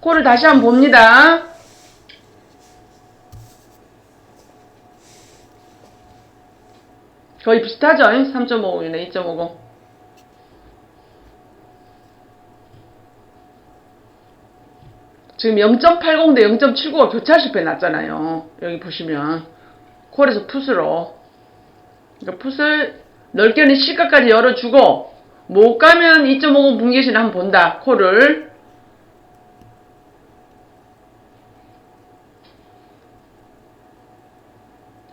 콜을 다시 한번 봅니다. 거의 비슷하죠? 3.50이네, 2.50. 지금 0.80 대 0.79가 교차 실패 났잖아요. 여기 보시면. 콜에서 풋으로. 그러니까 풋을 넓게는 시가까지 열어주고, 못 가면 2.50 분계신 한번 본다. 콜을.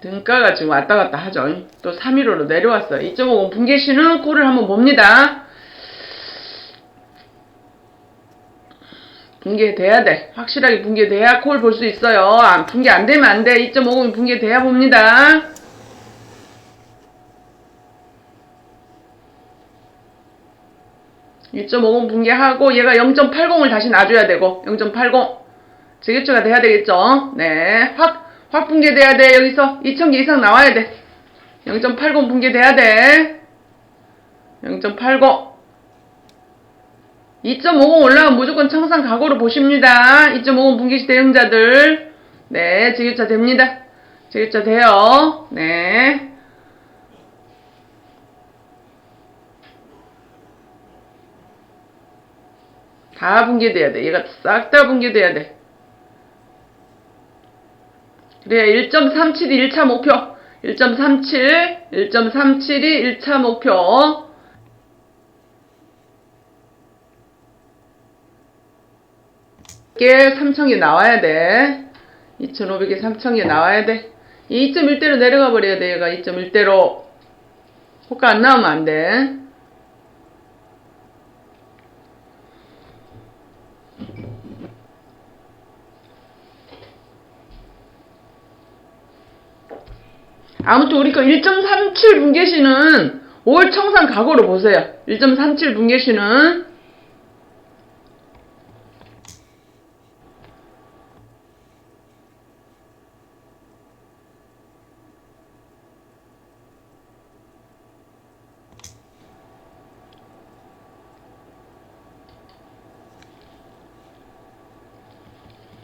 등가가 지금 왔다 갔다 하죠. 또 315로 내려왔어요. 2.50 분계신은 콜을 한번 봅니다. 붕괴돼야 돼. 확실하게 붕괴돼야 콜 볼 수 있어요. 안, 붕괴 안 되면 안 돼. 2.50이 붕괴돼야 봅니다. (2.50) 붕괴하고 얘가 0.80을 다시 놔줘야 되고 0.80 제개초가 돼야 되겠죠 네 확 확 붕괴돼야 돼 여기서 2,000개 이상 나와야 돼 0.80 붕괴돼야 돼 0.80 2.50 올라가면 무조건 청산 각오로 보십니다. 2.50 분기시 대응자들. 네, 제교차 됩니다. 제교차 돼요. 네. 다 붕괴돼야 돼. 얘가 싹 다 붕괴돼야 돼. 그래야 1.37이 1차 목표. 1.37, 1.37이 1차 목표. 게 3,000개 나와야 돼. 2,500개 3,000개 나와야 돼. 2.1대로 내려가 버려야 돼. 얘가 2.1대로. 호가 안 나오면 안 돼. 아무튼 우리 거 1.37 분계시는 5월 청산 각오로 보세요. 1.37 분계시는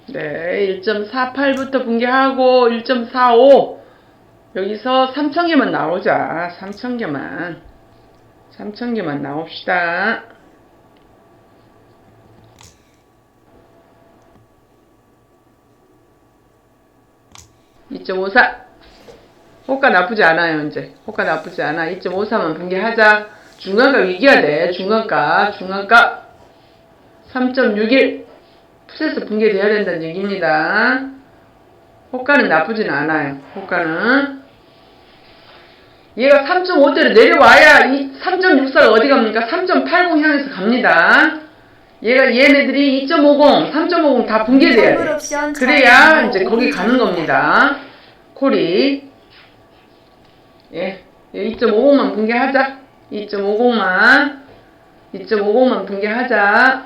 네, 1.48부터 붕괴하고 1.45 여기서 3,000개만 나오자. 3,000개만. 3,000개만 나옵시다. (2.54) 호가 나쁘지 않아요 이제 호가 나쁘지 않아 2.53만 붕괴하자 중간가 위기야 돼 중간가 중간가 3.61 푸세스 붕괴돼야 된다는 얘기입니다. 호가는 나쁘진 않아요. 호가는 얘가 3.5대로 내려와야 이 3.64가 어디 갑니까? 3.80 향해서 갑니다. 얘가 얘네들이 2.50, 3.50 다 붕괴돼야 돼. 그래야 이제 거기 가는 겁니다. 콜이 예, 2.50만 붕괴하자. 2.50만 2.50만 붕괴하자.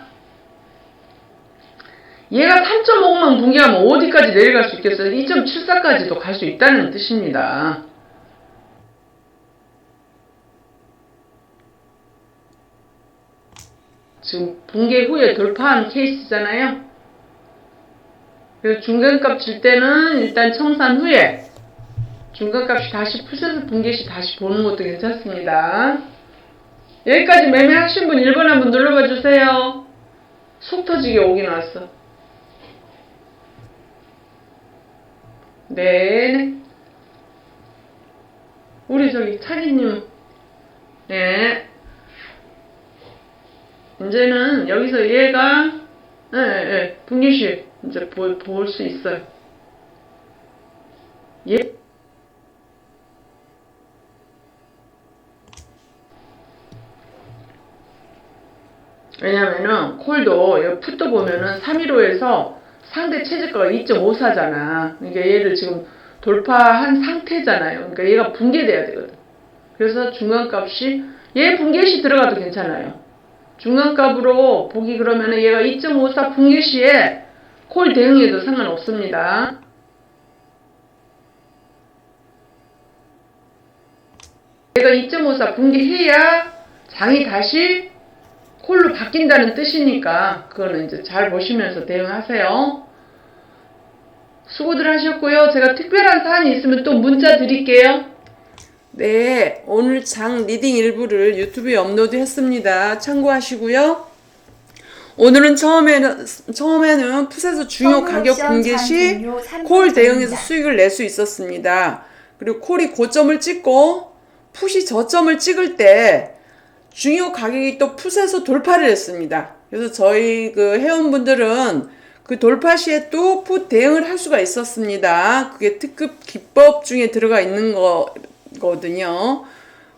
얘가 3.5만 붕괴하면 어디까지 내려갈 수 있겠어요? 2.74까지도 갈 수 있다는 뜻입니다. 지금 붕괴 후에 돌파한 케이스잖아요. 그래서 중간값 줄 때는 일단 청산 후에 중간값이 다시 푸셔서 붕괴시 다시 보는 것도 괜찮습니다. 여기까지 매매하신 분 1번 한번 눌러봐 주세요. 속 터지게 오긴 왔어. 네. 우리 저기 차기님. 네. 이제는 여기서 얘가 예, 예, 예. 분기시 이제 볼 수 있어요. 얘 왜냐면은 콜도 여기 풋도 보면은 315에서 상대 최저가가 2.54잖아. 그러니까 얘를 지금 돌파한 상태잖아요. 그러니까 얘가 붕괴돼야 되거든. 그래서 중간값이 얘 붕괴시 들어가도 괜찮아요. 중간값으로 보기 그러면은 얘가 2.54 붕괴시에 콜 대응해도 상관없습니다. 얘가 2.54 붕괴해야 장이 다시 콜로 바뀐다는 뜻이니까 그거는 이제 잘 보시면서 대응하세요. 수고들 하셨고요. 제가 특별한 사안이 있으면 또 문자 드릴게요. 네, 오늘 장 리딩 일부를 유튜브에 업로드 했습니다. 참고하시고요. 오늘은 처음에는, 처음에는 풋에서 중요 가격 붕괴 시콜 대응해서 수익을 낼 수 있었습니다. 그리고 콜이 고점을 찍고 풋이 저점을 찍을 때 중요 가격이 또 풋에서 돌파를 했습니다. 그래서 저희 그 회원분들은 그 돌파 시에 또 풋 대응을 할 수가 있었습니다. 그게 특급 기법 중에 들어가 있는 거 거든요.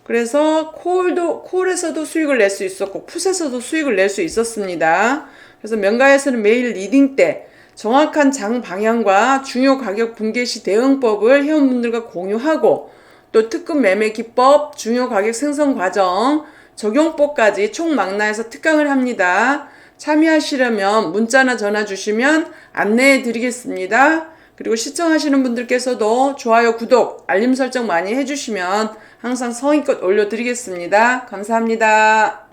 그래서 콜도 콜에서도 수익을 낼 수 있었고 풋에서도 수익을 낼 수 있었습니다. 그래서 명가에서는 매일 리딩 때 정확한 장 방향과 중요 가격 붕괴 시 대응법을 회원분들과 공유하고 또 특급 매매 기법, 중요 가격 생성 과정, 적용법까지 총망라해서 특강을 합니다. 참여하시려면 문자나 전화 주시면 안내해 드리겠습니다. 그리고 시청하시는 분들께서도 좋아요, 구독, 알림 설정 많이 해주시면 항상 성의껏 올려드리겠습니다. 감사합니다.